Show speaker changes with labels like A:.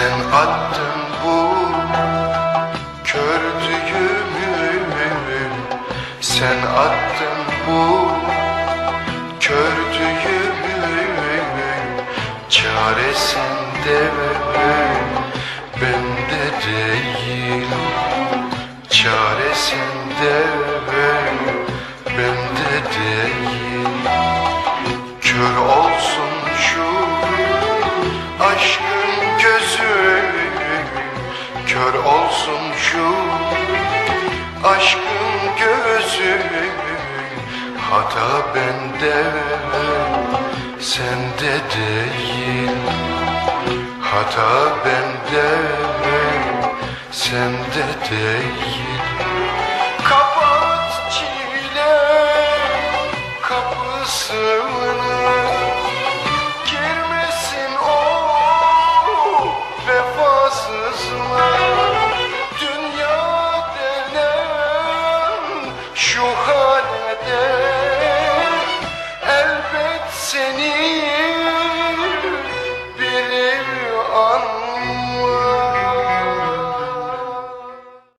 A: Sen attın bu kör düğümü Sen attın bu kör düğümü Çaresinde bende değil. Çaresinde bende değil. Kör olsun olsun şu aşkın gözü Hata bende sende değil. Hata bende sende değil. Kapat çile kapısını. şu hanede elbet seni